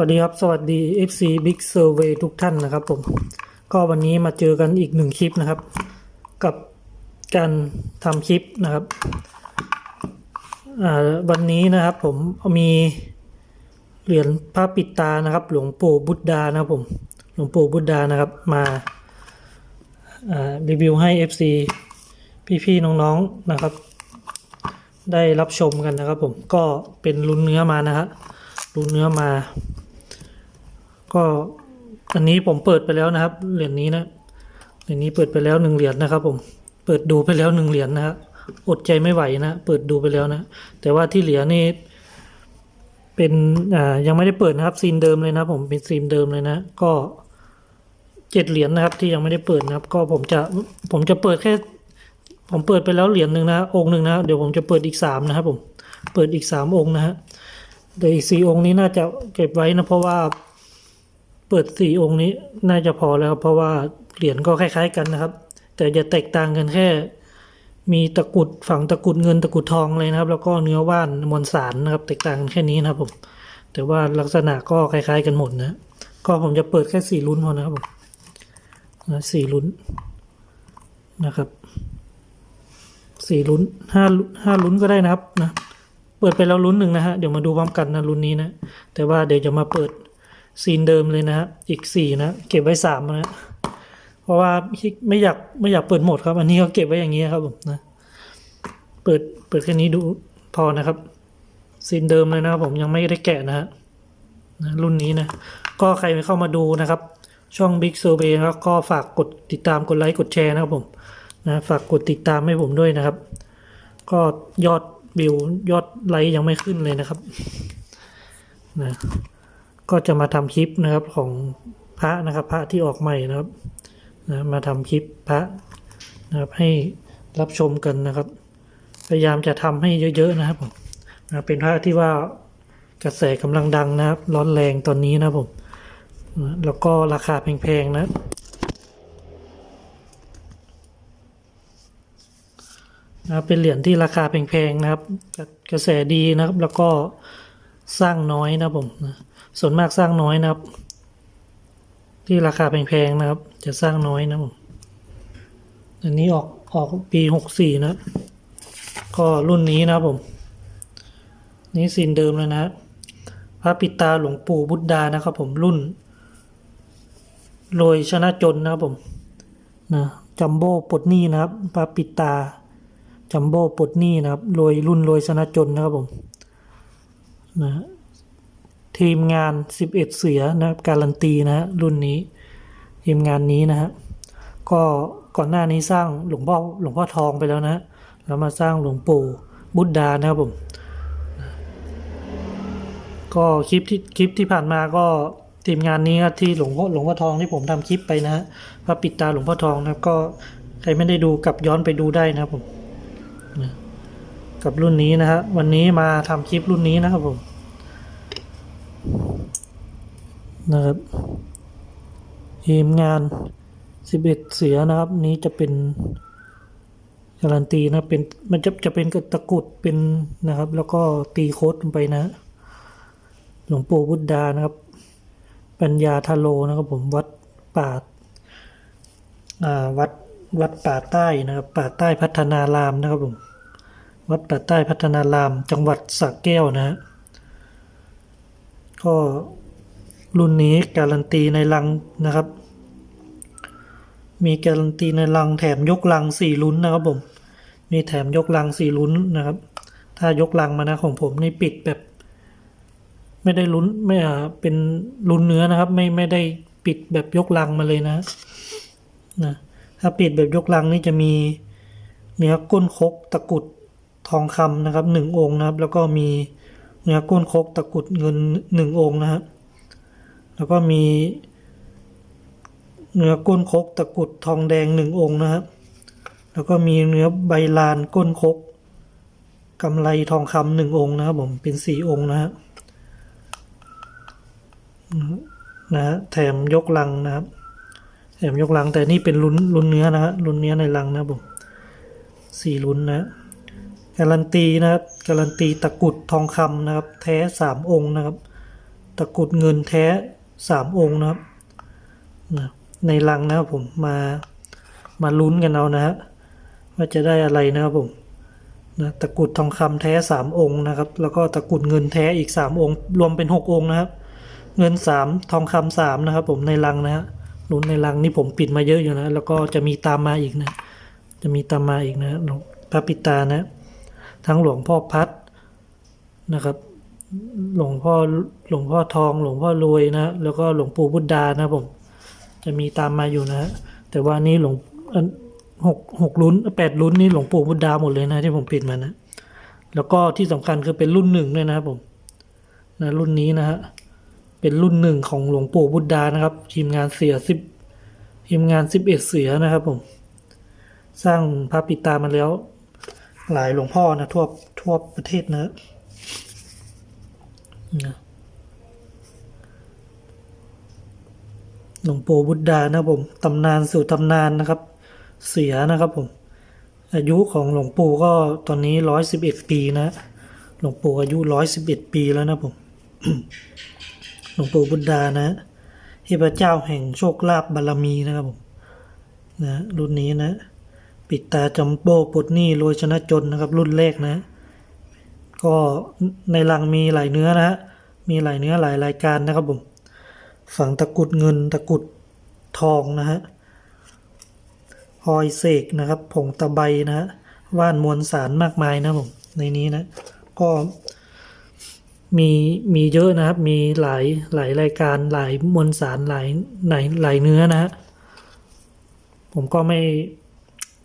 วัสดีครับ สวัสดี FC Big Survey ทุกท่านนะครับผม ก็วันนี้มาเจอกันอีกหนึ่งคลิปนะครับ กับการทำคลิปนะครับวันนี้นะครับผมมีเหรียญพระปิดตานะครับ หลวงปู่บุตดานะครับผม หลวงปู่บุตดานะครับมาอ่ารีวิวให้ FC พี่ๆน้องๆนะครับ ได้รับชมกันนะครับผมก็เป็นลุ้นเนื้อมานะฮะลุ้นเนื้อมา ก็อันนี้ผมเปิดไปแล้วนะครับ เหรียญนี้นะเหรียญนี้เปิดไปแล้วหนึ่งเหรียญนะครับ ผม เปิดดูไปแล้วหนึ่งเหรียญนะฮะอดใจไม่ไหวนะ เปิดดูไปแล้วนะ แต่ว่าที่เหลือนี่ เป็นอ่ายังไม่ได้เปิดนะครับซีนเดิมเลยนะผมเป็นซีนเดิมเลยนะ ก็เจ็ดเหรียญนะครับ ที่ยังไม่ได้เปิดนะครับ ก็ผมจะผมจะเปิดแค่ ผมเปิดไปแล้วเหรียญหนึ่งนะองค์หนึ่งนะเดี๋ยวผมจะเปิดอีกสามนะครับผมเปิดอีกสามองค์นะฮะแต่อีกสี่องค์นี้น่าจะเก็บไว้นะเพราะว่า ปิดสี่องค์นี้น่าจะพอแล้วครับเพราะว่าเหรียญก็คล้าย ๆ กันนะครับ แต่จะแตกต่างกันแค่ มีตะกุดฝั่งตะกุดเงินตะกุดทองเลยนะครับ แล้วก็เนื้อว่านมวลสารนะครับ แตกต่างกันแค่นี้นะครับผมแต่ว่าลักษณะก็คล้าย ๆ กันหมดนะก็ผมจะเปิดแค่สี่ลุ้นพอนะครับผมนะสี่ลุ้นนะครับสี่ลุ้นห้าห้าลุ้นก็ได้นะครับนะเปิดไปแล้วลุ้นหนึ่งนะฮะเดี๋ยวมาดูพร้อมกันนะลุ้นนี้นะแต่ว่าเดี๋ยวจะมาเปิด ซีนเดิมเลยนะฮะอีกสี่นะเก็บไว้สามนะเพราะว่าไม่อยากไม่อยากเปิดหมดครับ อันนี้เขาเก็บไว้อย่างนี้ครับผมนะเปิดเปิดแค่นี้ดูพอนะครับซีนเดิมเลยนะครับผมยังไม่ได้แกะนะฮะรุ่นนี้นะ ก็ใครเข้ามาดูนะครับ ช่อง Big Survey นะครับก็ฝากกดติดตามกดไลค์กดแชร์นะครับผมนะฝากกดติดตามให้ผมด้วยนะครับ ก็ยอดวิวยอดไลค์ยังไม่ขึ้นเลยนะครับนะ ก็จะมาทำคลิปนะครับของพระนะครับพระที่ออกใหม่นะครับนะมาทำคลิปพระนะครับให้รับชมกันนะครับ พยายามจะทำให้เยอะๆนะครับผมนะเป็นพระที่ว่ากระแสกำลังดังนะครับ ร้อนแรงตอนนี้นะครับผมนะแล้วก็ราคาแพงๆนะนะเป็นเหรียญที่ราคาแพงๆนะครับ กระแสดีนะครับแล้วก็ สร้างน้อยนะผมนะส่วนมากสร้างน้อยนะครับ ที่ราคาแพงๆนะครับ จะสร้างน้อยนะผมอันนี้ออกออกปีหกสี่นะ ก็รุ่นนี้นะผม นี่สินเดิมเลยนะพระปิตาหลวงปู่บุตดานะครับผมรุ่นโรยชนะจนนะครับผมนะจัมโบ้ปลดหนี้นะครับพระปิตาจัมโบ้ปลดหนี้นะครับโรยรุ่นโรยชนะจนนะครับผม นะทีมงาน 11 เสือนะครับการันตีนะฮะรุ่นนี้ ทีมงานนี้นะฮะก็ก่อนหน้านี้สร้างหลวงพ่อหลวงพ่อทองไปแล้วนะฮะแล้วมาสร้างหลวงปู่บุตรดานะครับผมก็คลิปที่คลิปที่ผ่านมาก็ทีมงานนี้ครับที่หลวงพ่อหลวงพ่อทองที่ผมทำคลิปไปนะฮะพระปิดตาหลวงพ่อทองนะครับก็ใครไม่ได้ดูกลับย้อนไปดูได้นะครับผม กับรุ่นนี้นะฮะวันนี้มาทำคลิปรุ่นนี้นะครับผมนะครับทีมงาน 11 เสือนะครับ นี้จะเป็นการันตีนะเป็นมันจะจะเป็นกระตะกุดเป็นนะครับ แล้วก็ตีโค้ดลงไปนะ หลวงปู่บุตรดานะครับ ปัญญาทาโลนะครับ ผมวัดป่าอ่าวัดวัดป่าใต้นะครับ ป่าใต้พัฒนารามนะครับผม วัดป่าใต้พัฒนาราม จังหวัดสระแก้วนะฮะก็รุ่นนี้การันตีในลังนะครับ มีการันตีในลังแถมยกลังสี่ลุ้นนะครับผม มีแถมยกลังสี่ลุ้นนะครับ ถ้ายกลังมานะของผมนี่ปิดแบบ ไม่ได้ลุ้นไม่อ่าเป็นลุ้นเนื้อนะครับ ไม่ไม่ได้ปิดแบบยกลังมาเลยนะนะถ้าปิดแบบยกลังนี่จะมีเนื้อก้นคกตะกุด ทองคำนะครับหนึ่งองค์นะครับ แล้วก็มีเนื้อก้นคกตะกุดเงินหนึ่งองค์นะครับ แล้วก็มีเนื้อก้นคกตะกุดทองแดงหนึ่งองค์นะครับ แล้วก็มีเนื้อใบลานก้นคกกำไรทองคำหนึ่งองค์นะครับผมเป็นสี่องค์นะครับนะฮะแถมยกลังนะครับ แถมยกลังแต่นี่เป็นลุ้นลุ้นเนื้อนะฮะลุ้นเนื้อในลังนะครับผมสี่ลุ้นนะ การันตีนะครับการันตีตะกุดทองคำนะครับ แท้สามองค์นะครับ ตะกุดเงินแท้สามองค์นะครับนะในลังนะครับผมมามาลุ้นกันเอานะฮะว่าจะได้อะไรนะครับผมนะตะกุดทองคำแท้สามองค์นะครับ แล้วก็ตะกุดเงินแท้อีกสามองค์ รวมเป็นหกองค์นะครับ เงินสามทองคำสามนะครับ ผมในลังนะฮะลุ้นในลังนี่ผมปิดมาเยอะอยู่นะ แล้วก็จะมีตามมาอีกนะ จะมีตามมาอีกนะพระปิตานะ ทั้งหลวงพ่อพัดนะครับ หลวงพ่อหลวงพ่อทอง หลวงพ่อรวยนะ แล้วก็หลวงปู่บุตรดานะผม จะมีตามมาอยู่นะ แต่ว่านี่หลวงหกหกลุ้นแปดลุ้นนี่หลวงปู่บุตรดาหมดเลยนะที่ผมปิดมานะ แล้วก็ที่สำคัญคือเป็นรุ่นหนึ่งด้วยนะครับผมนะรุ่นนี้นะฮะเป็นรุ่นหนึ่งของหลวงปู่บุตรดานะครับ ทีมงานเสียสิบทีมงานสิบเอ็ดเสือนะครับผม สร้างพระปิดตามาแล้ว หลายหลวงพ่อนะทั่วทั่วประเทศเนะนะหลวงปู่บุตรดานะผมตำนานสู่ตำนานนะครับ เสียนะครับผม อายุของหลวงปู่ก็ตอนนี้ร้อยสิบเอ็ดปีนะหลวงปู่อายุร้อยสิบเอ็ดปีแล้วนะผมหลวงปู่บุตรดานะเทพเจ้าแห่งโชคลาภบารมีนะครับผมนะรุ่นนี้นะ ปิดตาจัมโบ้ปลดหนี้รวยชนะจนนะครับ รุ่นแรกนะ ก็ในลังมีหลายเนื้อนะฮะมีหลายเนื้อหลายรายการนะครับผมฝังตะกุดเงินตะกุดทองนะฮะพลอยเสกนะครับ ผงตะไบนะฮะว่านมวลสารมากมายนะผมในนี้นะ ก็มีมีเยอะนะครับ มีหลายหลายรายการหลายมวลสารหลายหลายหลายเนื้อนะฮะผมก็ไม่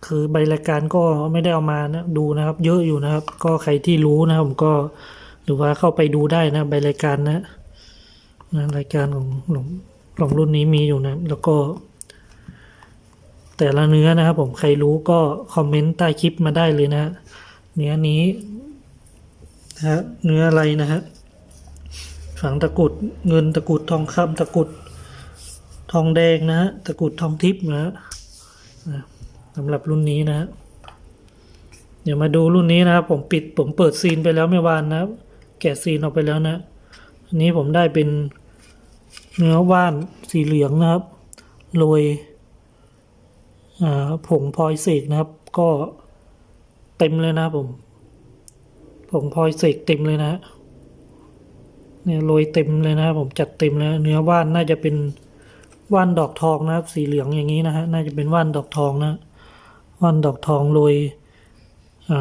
คือใบรายการก็ไม่ได้เอามานะดูนะครับ เยอะอยู่นะครับ ก็ใครที่รู้นะครับผมก็หรือว่าเข้าไปดูได้นะใบรายการนะนะรายการของหลวงหลวงรุ่นนี้มีอยู่นะ แล้วก็ แต่ละเนื้อนะครับ ผมใครรู้ก็คอมเมนต์ใต้คลิปมาได้เลยนะเนื้อนี้นะฮะเนื้ออะไรนะฮะฝังตะกุดเงินตะกุดทองคำตะกุดทองแดงนะฮะตะกุดทองทิพย์นะฮะ สำหรับรุ่นนี้นะฮะเดี๋ยวมาดูรุ่นนี้นะครับ ผมปิดผมเปิดซีนไปแล้วเมื่อวานนะแกะซีนออกไปแล้วนะอันนี้ผมได้เป็นเนื้อว่านสีเหลืองนะครับโรยผงพลอยเสกนะครับ ก็เต็มเลยนะผมผงพลอยเสกเต็มเลยนะเนี่ยโรยเต็มเลยนะครับผมจัดเต็มแล้วเนื้อว่านน่าจะเป็นว่านดอกทองนะครับ สีเหลืองอย่างนี้นะฮะน่าจะเป็นว่านดอกทองนะ ว่านดอกทองโรยอ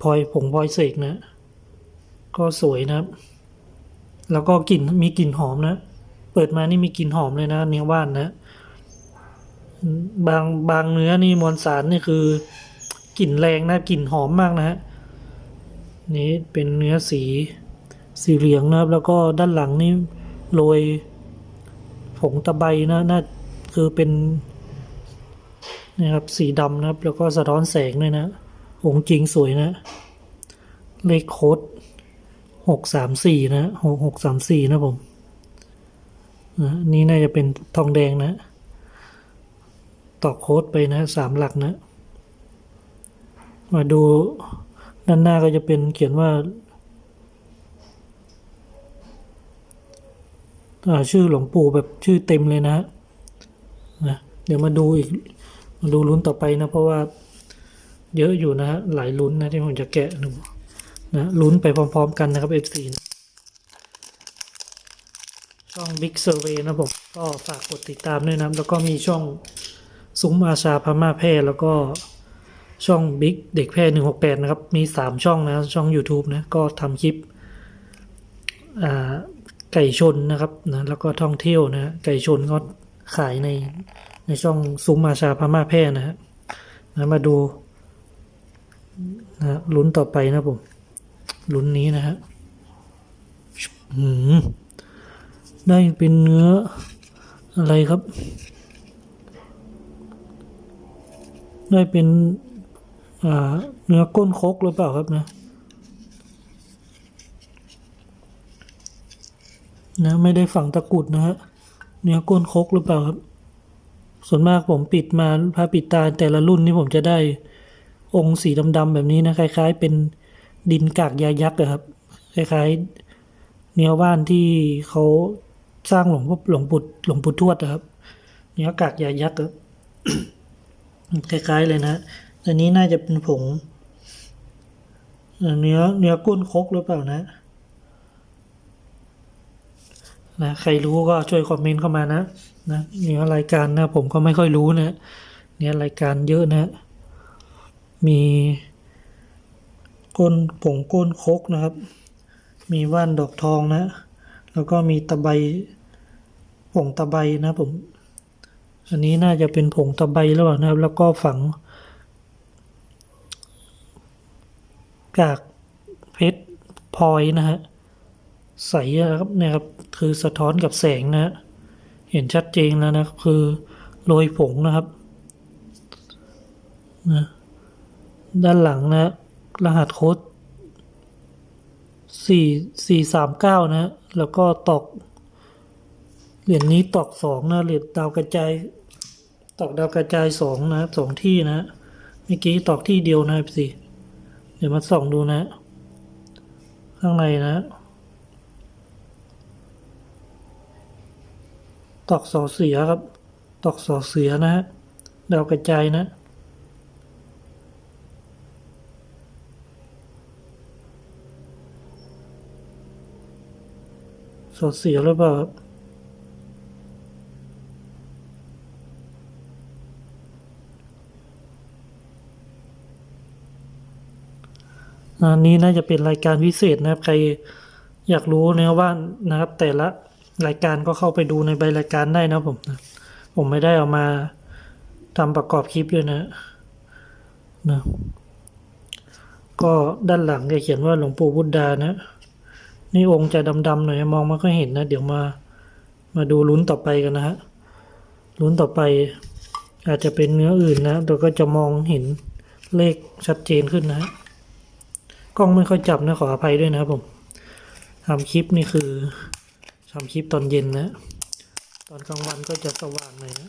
พลอยผงพลอยเสกนะ ก็สวยนะครับ แล้วก็กลิ่นมีกลิ่นหอมนะ เปิดมานี่มีกลิ่นหอมเลยนะเนื้อว่านนะ บางบางเนื้อนี่มวลสารนี่คือกลิ่นแรงนะกลิ่นหอมมากนะฮะนี่เป็นเนื้อสีสีเหลืองนะครับ แล้วก็ด้านหลังนี่โรยผงตะไบนะน่าคือเป็น นะครับ สีดำนะครับ แล้วก็สะท้อนแสงด้วยนะ องค์จริงสวยนะ เลขโค้ดหกสามสี่นะหกหกสามสี่นะผมนะนี่น่าจะเป็นทองแดงนะ ต่อโค้ดไปนะสามหลักนะ มาดูด้านหน้าก็จะเป็นเขียนว่าชื่อหลวงปู่แบบชื่อเต็มเลยนะฮะนะ เดี๋ยวมาดูอีก ดูลุ้นต่อไปนะเพราะว่าเยอะอยู่นะฮะหลายลุ้นนะที่ผมจะแกะดูนะลุ้นไปพร้อมๆกันนะครับ F4 นะช่อง Big Survey นะผมก็ฝากกดติดตามด้วยนะแล้วก็มีช่องซุ้มอาชาพม่าแพร่แล้วก็ช่อง Big เด็กแพร่หนึ่งหกแปดนะครับ มีสามช่องนะ ช่อง YouTube นะ ก็ทำคลิปไก่ชนนะครับนะแล้วก็ท่องเที่ยวนะ ไก่ชนก็ขายใน ในช่องซุ้มมาชาพม่าแพร่นะฮะนะมาดูนะลุ้นต่อไปนะผมลุ้นนี้นะฮะหืมได้เป็นเนื้ออะไรครับ ได้เป็นอ่าเนื้อก้นคกหรือเปล่าครับนะนะไม่ได้ฝังตะกุดนะฮะเนื้อก้นคกหรือเปล่าครับ ส่วนมากผมปิดมาพระปิดตาแต่ละรุ่นนี่ผมจะได้องค์สีดำๆแบบนี้นะคล้าย ๆ เป็นดินกากยายักษ์อะครับ คล้ายๆเนื้อว่านที่เขาสร้างหลวงพ่อหลวงปู่หลวงปู่ทวดนะครับ เนื้อกากยายักษ์ครับคล้าย ๆ เลยนะอันนี้น่าจะเป็นผงเอ่อเนื้อเนื้อก้นคกหรือเปล่านะนะ ใครรู้ก็ช่วยคอมเมนต์เข้ามานะ นะเนื้อรายการนะผมก็ไม่ค่อยรู้นะเนื้อรายการเยอะนะ มีก้นผงก้นคกนะครับ มีว่านดอกทองนะ แล้วก็มีตะไบผงตะไบนะผม อันนี้น่าจะเป็นผงตะไบแล้วนะครับ แล้วก็ฝัง กากเพชรพลอยนะฮะใสอะครับเนี่ยครับ คือสะท้อนกับแสงนะฮะ เห็นชัดเจนแล้วนะคือโรยผงนะครับนะด้านหลังนะรหัสโค้ดสี่สี่สามเก้านะ แล้วก็ตอก เหรียญนี้ตอกสองนะเหรียญดาวกระจาย ตอกดาวกระจายสองนะสองที่นะเมื่อกี้ตอกที่เดียวนะสิเดี๋ยวมาส่องดูนะ ข้างในนะ ตอกสอเสียครับ ตอกสอเสือนะฮะดาวกระจายนะ สอเสียหรือเปล่าครับอันนี้น่าจะเป็นรายการพิเศษนะครับ ใครอยากรู้เนื้อว่านะครับ แต่ละ รายการก็เข้าไปดูในใบรายการได้นะผมนะผมไม่ได้เอามาทำประกอบคลิปด้วยนะนะก็ด้านหลังจะเขียนว่าหลวงปู่บุตดานะ นี่องค์จะดำๆหน่อยมองไม่ค่อยเห็นนะ เดี๋ยวมามาดูลุ้นต่อไปกันนะฮะลุ้นต่อไป อาจจะเป็นเนื้ออื่นนะแต่ก็จะมองเห็นเลขชัดเจนขึ้นนะฮะกล้องไม่ค่อยจับนะขออภัยด้วยนะครับผมทำคลิปนี่คือ ทำคลิปตอนเย็นนะ ตอนกลางวันก็จะสว่างหน่อยนะ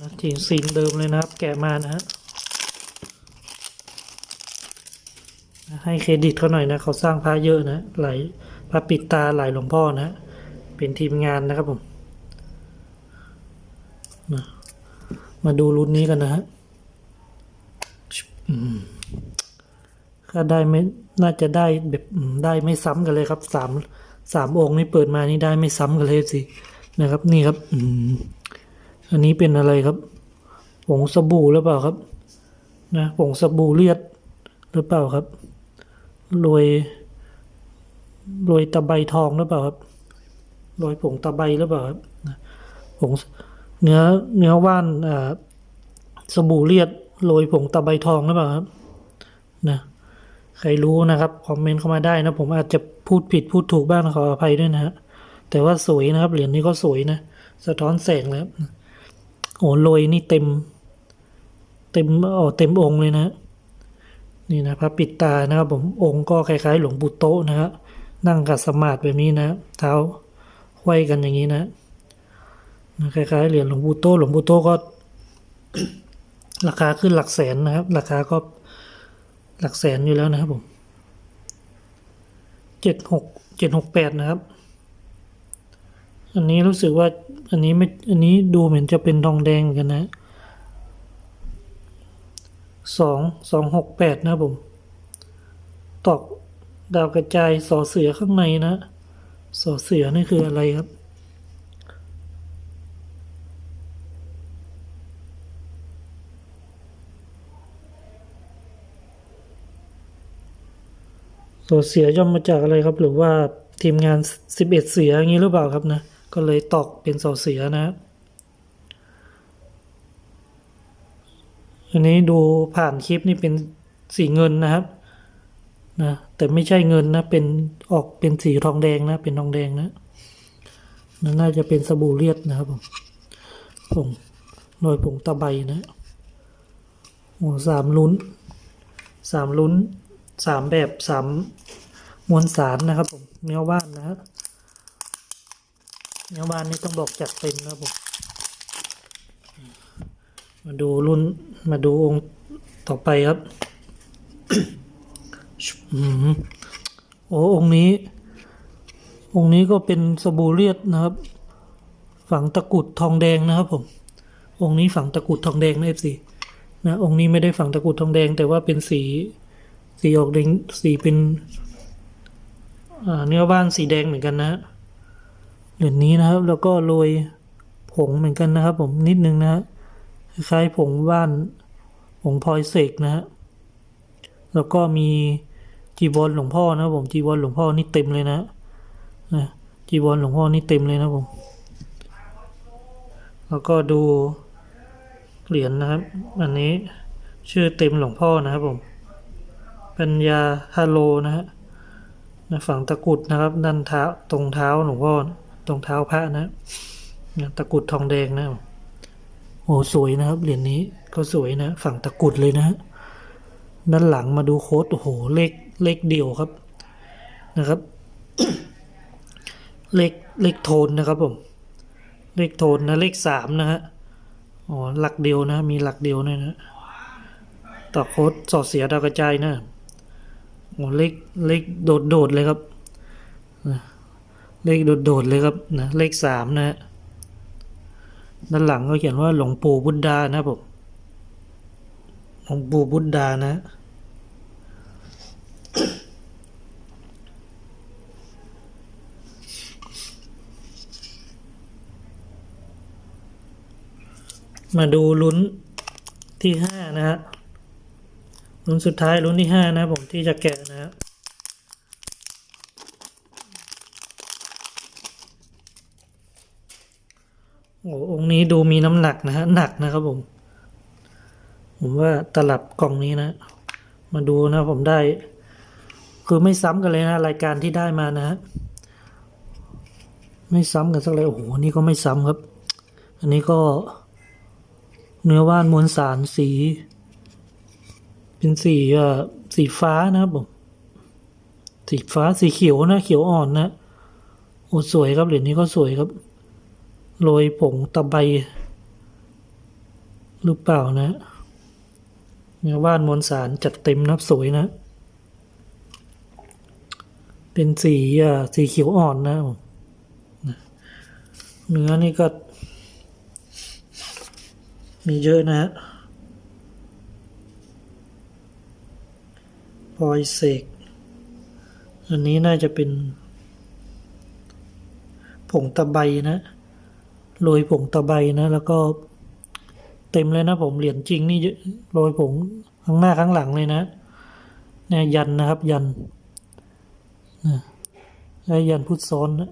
นะทีซีนเดิมเลยนะครับ แกะมานะฮะให้เครดิตเขาหน่อยนะ เขาสร้างพระเยอะนะหลายพระปิดตาหลายหลวงพ่อนะ เป็นทีมงานนะครับผมมาดูรุ่นนี้กันนะฮะก็ได้ไม่น่าจะได้แบบได้ไม่ซ้ำกันเลยครับสาม สามองค์นี่เปิดมานี่ได้ไม่ซ้ำกันเลยสินะครับ นี่ครับอือันนี้เป็นอะไรครับผงสบู่หรือเปล่าครับนะผงสบู่เลือดหรือเปล่าครับโรยโรยตะไบทองหรือเปล่าครับโรยผงตะไบหรือเปล่าครับผงเนื้อเนื้อว่านอ่าสบู่เลือดโรยผงตะไบทองหรือเปล่าครับนะ ใครรู้นะครับ คอมเมนต์เข้ามาได้นะ ผมอาจจะพูดผิดพูดถูกบ้างขออภัยด้วยนะฮะ แต่ว่าสวยนะครับ เหรียญนี้ก็สวยนะ สะท้อนแสงแล้วโอ้โรยนี่เต็ม เต็มอ๋อเต็มองค์เลยนะ นี่นะพระปิดตานะครับ ผมองค์ก็คล้าย ๆ หลวงปู่โตนะครับนั่งกัดสมาธิแบบนี้นะเท้าไขว้กันอย่างนี้นะคล้ายๆเหรียญหลวงปู่โตหลวงปู่โตก็ ราคาขึ้นหลักแสนนะครับ ราคาก็ หลักแสนอยู่แล้วนะครับผมเจ็ดหกเจ็ดหกแปดนะครับ อันนี้รู้สึกว่าอันนี้ไม่อันนี้ดูเหมือนจะเป็นทองแดงเหมือนกันนะสองสองหกแปดนะครับผม ตอกดาวกระจายสอเสือข้างในนะสอเสือนี่คืออะไรครับ สอเสือย่อมมาจากอะไรครับ หรือว่าทีมงานสิบเอ็ดเสืออย่างนี้หรือเปล่าครับนะ ก็เลยตอกเป็นสอเสือนะครับอันนี้ดูผ่านคลิปนี่เป็นสีเงินนะครับนะแต่ไม่ใช่เงินนะ เป็นออกเป็นสีทองแดงนะ เป็นทองแดงนะนั่นน่าจะเป็นสบู่เลือดนะครับผมผงโดยผงตะไบนะโอ้สามลุ้นสามลุ้น สามแบบสามมวลสารนะครับผมเนื้อว่านนะครับเนื้อว่านนี่ต้องบอกจัดเต็มนะครับผมมาดูรุ่นมาดูองค์ต่อไปครับโอ้องค์นี้ องค์นี้ก็เป็นสบู่เลียดนะครับ ฝังตะกุดทองแดงนะครับผม องค์นี้ฝังตะกุดทองแดงนะเอฟซีนะองค์นี้ไม่ได้ฝังตะกุดทองแดง แต่ว่าเป็นสี สีออกแดงสีเป็นเนื้อบ้านสีแดงเหมือนกันนะฮะเหรียญนี้นะครับ แล้วก็โรยผงเหมือนกันนะครับ ผมนิดนึงนะฮะคล้ายผงว่านผงพลอยเสกนะฮะแล้วก็มีจีวรหลวงพ่อนะครับผมจีวรหลวงพ่อนี่เต็มเลยนะนะจีวรหลวงพ่อนี่เต็มเลยนะผมแล้วก็ดูเหรียญนะครับ อันนี้ชื่อเต็มหลวงพ่อนะครับผม ปัญญาฮาโลนะฮะนฝั่งตะกุดนะครับด้านเท้าตรงเท้าหลวงพ่อตรงเท้าพระนะนะตะกุดทองแดงนะโอ้สวยนะครับเหรียญนี้ก็สวยนะ ฝั่งตะกุดเลยนะฮะด้านหลังมาดูโค้ดโอ้โหเลขเลขเดียวครับนะครับ เลขเลขโทนนะครับผม เลขโทนนะเลขสามนะฮะอ๋อหลักเดียวนะ มีหลักเดียวเนี่ยนะต่อโค้ดสอดเสียดาวกระจายนะ โอ้เลขเลขโดดโดดๆเลยครับเลขโดดโดดๆเลยครับนะเลขสามนะฮะด้านหลังก็เขียนว่าหลวงปู่บุตดานะผมหลวงปู่บุตดานะ มาดูลุ้นที่ห้านะฮะ ลุ้นสุดท้ายลุ้นที่ห้านะผมที่จะแกะนะฮะโอ้องค์นี้ดูมีน้ำหนักนะฮะหนักนะครับผม ผมว่าตลับกล่องนี้นะ มาดูนะผมได้ คือไม่ซ้ำกันเลยนะ รายการที่ได้มานะฮะไม่ซ้ำกันสักเลยโอ้โหนนี่ก็ไม่ซ้ำครับ อันนี้ก็ เนื้อว่านมวลสารสี เป็นสีเอ่อสีฟ้านะครับผมสีฟ้าสีเขียวนะ เขียวอ่อนนะโอ้สวยครับเหรียญนี้ก็สวยครับโรยผงตะไบหรือเปล่านะเนื้อว่านมวลสารจัดเต็มนับสวยนะ เป็นสีอ่าสีเขียวอ่อนนะผมเนื้อนี่ก็ มีเยอะนะฮะ พลอยเสก อันนี้น่าจะเป็น ผงตะไบนะโรยผงตะไบนะ แล้วก็เต็มเลยนะผมเหรียญจริงนี่โรยผงข้างหน้าข้างหลังเลยนะเนี่ยยันนะครับ ยันนะแล้ยันพุทธซ้อนนะ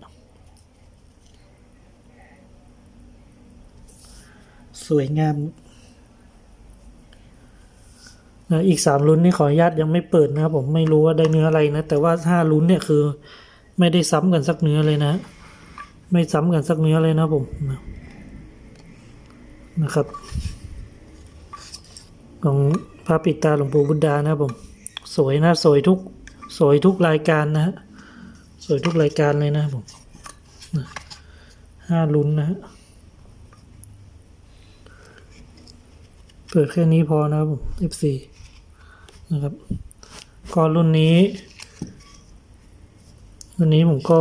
สวยงาม อีกสามลุ้นนี่ขออนุญาตยังไม่เปิดนะครับผมไม่รู้ว่าได้เนื้ออะไรนะ แต่ว่าห้าลุ้นเนี่ยคือ ไม่ได้ซ้ำกันสักเนื้อเลยนะ ไม่ซ้ำกันสักเนื้อเลยนะผมนะครับของพระปิดตาหลวงปู่บุตดานะครับผมสวยนะสวยทุกสวยทุกรายการนะฮะสวยทุกรายการเลยนะผมห้าลุ้นนะฮะเปิดแค่นี้พอนะครับผม F4 นะครับก็รุ่นนี้รุ่นนี้ผมก็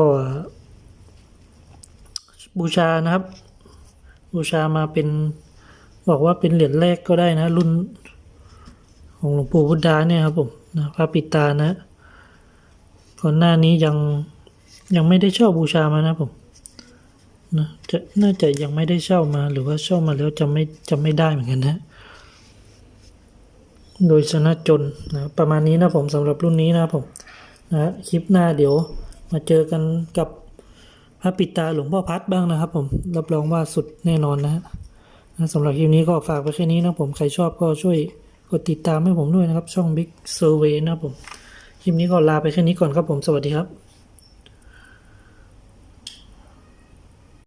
บูชานะครับ บูชามาเป็นบอกว่าเป็นเหรียญแรกก็ได้นะ รุ่นของหลวงปู่บุตดาเนี่ยครับผมนะพระปิตานะก่อนหน้านี้ยังยังไม่ได้เช่าบูชามานะผมนะจะน่าจะยังไม่ได้เช่ามาหรือว่าเช่ามาแล้วจำไม่จำไม่ได้เหมือนกันนะ โดยชนะจนนะประมาณนี้นะผมสำหรับรุ่นนี้นะผมนะคลิปหน้าเดี๋ยวมาเจอกันกับพระปิตาหลวงพ่อพัดบ้างนะครับ ผมรับรองว่าสุดแน่นอนนะนะสำหรับคลิปนี้ก็ฝากไว้แค่นี้นะผมใครชอบก็ช่วยกดติดตามให้ผมด้วยนะครับ ช่อง Big Survey นะครับผมคลิปนี้ก็ลาไปแค่นี้ก่อนครับผมสวัสดีครับ